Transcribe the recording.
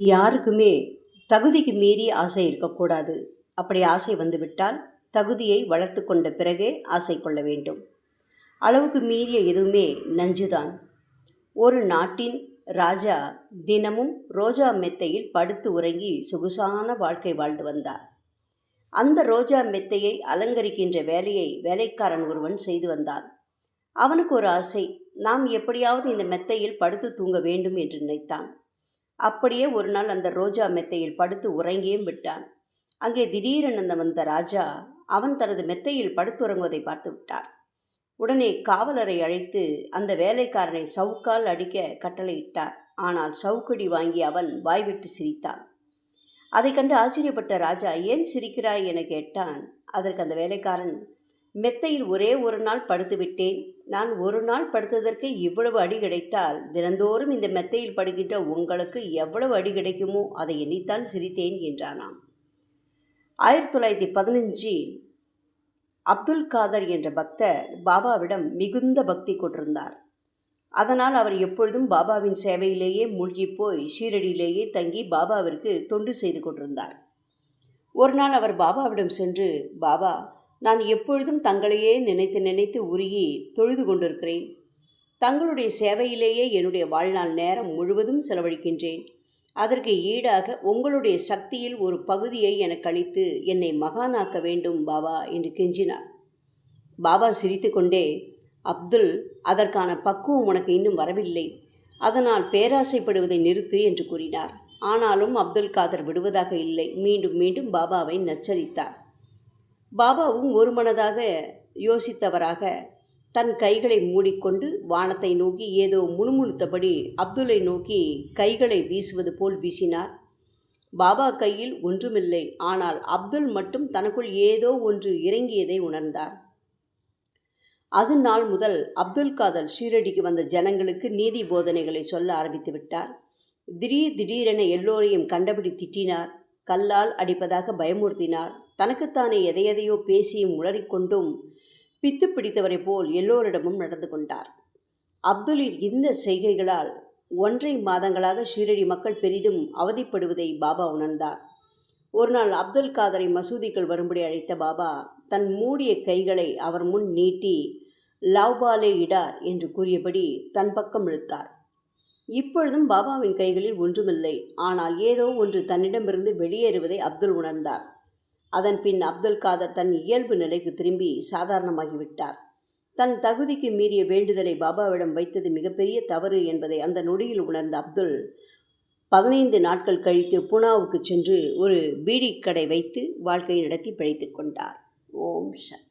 யாருக்குமே தகுதிக்கு மீறி ஆசை இருக்கக்கூடாது. அப்படி ஆசை வந்துவிட்டால் தகுதியை வளர்த்து கொண்ட பிறகே ஆசை கொள்ள வேண்டும். அளவுக்கு மீறிய எதுவுமே நஞ்சுதான். ஒரு நாட்டின் ராஜா தினமும் ரோஜா மெத்தையில் படுத்து உறங்கி சொகுசான வாழ்க்கை வாழ்ந்து வந்தார். அந்த ரோஜா மெத்தையை அலங்கரிக்கின்ற வேலையை வேலைக்காரன் ஒருவன் செய்து வந்தான். அவனுக்கு ஒரு ஆசை நாம் எப்படியாவது இந்த மெத்தையில் படுத்து தூங்க வேண்டும் என்று நினைத்தான். அப்படியே ஒரு நாள் அந்த ரோஜா மெத்தையில் படுத்து உறங்கியும் விட்டான். அங்கே திடீரென வந்த ராஜா அவன் தனது மெத்தையில் படுத்துறங்குவதை பார்த்து விட்டார். உடனே காவலரை அழைத்து அந்த வேலைக்காரனை சவுக்கால் அடிக்க கட்டளையிட்டார். ஆனால் சவுக்கடி வாங்கி அவன் வாய்விட்டு சிரித்தான். அதை கண்டு ஆச்சரியப்பட்ட ராஜா ஏன் சிரிக்கிறாய்? என கேட்டான். அதற்கு அந்த வேலைக்காரன் மெத்தையில் ஒரே ஒரு நாள் படுத்துவிட்டேன். நான் ஒரு நாள் படுத்ததற்கு இவ்வளவு அடி கிடைத்தால் தினந்தோறும் இந்த மெத்தையில் படுகின்ற உங்களுக்கு எவ்வளவு அடி கிடைக்குமோ அதை எண்ணித்தான் சிரித்தேன் என்றானாம். ஆயிரத்தி தொள்ளாயிரத்தி பதினஞ்சில் அப்துல் காதர் என்ற பக்தர் பாபாவிடம் மிகுந்த பக்தி கொண்டிருந்தார். அதனால் அவர் எப்பொழுதும் பாபாவின் சேவையிலேயே மூழ்கி போய் ஷீரடியிலேயே தங்கி பாபாவிற்கு தொண்டு செய்து கொண்டிருந்தார். ஒரு நாள் அவர் பாபாவிடம் சென்று பாபா நான் எப்பொழுதும் தங்களையே நினைத்து நினைத்து உருகி தொழுது கொண்டிருக்கிறேன். தங்களுடைய சேவையிலேயே என்னுடைய வாழ்நாள் நேரம் முழுவதும் செலவழிக்கின்றேன். அதற்கு ஈடாக உங்களுடைய சக்தியில் ஒரு பகுதியை எனக்கு அளித்து என்னை மகானாக்க வேண்டும் பாபா என்று கெஞ்சினார். பாபா சிரித்துக்கொண்டே அப்துல் அதற்கான பக்குவம் உனக்கு இன்னும் வரவில்லை. அதனால் பேராசைப்படுவதை நிறுத்து என்று கூறினார். ஆனாலும் அப்துல் காதர் விடுவதாக இல்லை. மீண்டும் மீண்டும் பாபாவை நச்சரித்தார். பாபாவும் ஒரு மனதாக யோசித்தவராக தன் கைகளை மூடிக்கொண்டு வானத்தை நோக்கி ஏதோ முணுமுணுத்தபடி அப்துல்லை நோக்கி கைகளை வீசுவது போல் வீசினார். பாபா கையில் ஒன்றுமில்லை. ஆனால் அப்துல் மட்டும் தனக்குள் ஏதோ ஒன்று இறங்கியதை உணர்ந்தார். அது நாள் முதல் அப்துல் காதல் ஷீரடிக்கு வந்த ஜனங்களுக்கு நீதி போதனைகளை சொல்ல ஆரம்பித்து விட்டார். திடீர் திடீரென எல்லோரையும் கண்டபடி திட்டினார். கல்லால் அடிப்பதாக பயமுறுத்தினார். தனக்குத்தானே எதையெதையோ பேசியும் உளறிக்கொண்டும் பித்து பிடித்தவரை போல் எல்லோரிடமும் நடந்து கொண்டார். அப்துலின் இந்த செய்கைகளால் ஒன்றை மாதங்களாக ஷீரடி மக்கள் பெரிதும் அவதிப்படுவதை பாபா உணர்ந்தார். ஒருநாள் அப்துல் காதரை மசூதிக்குள் வரும்படி அழைத்த பாபா தன் மூடிய கைகளை அவர் முன் நீட்டி லவ்பாலே இடார் என்று கூறியபடி தன் பக்கம் இழுத்தார். இப்பொழுதும் பாபாவின் கைகளில் ஒன்றுமில்லை. ஆனால் ஏதோ ஒன்று தன்னிடமிருந்து வெளியேறுவதை அப்துல் உணர்ந்தார். அதன் பின் அப்துல் காதர் தன் இயல்பு நிலைக்கு திரும்பி சாதாரணமாகிவிட்டார். தன் தகுதிக்கு மீறிய வேண்டுதலை பாபாவிடம் வைத்தது மிகப்பெரிய தவறு என்பதை அந்த நொடியில் உணர்ந்த அப்துல் பதினைந்து நாட்கள் கழித்து புனாவுக்கு சென்று ஒரு பீடி கடை வைத்து வாழ்க்கை நடத்தி பிழைத்து கொண்டார். ஓம் சத்.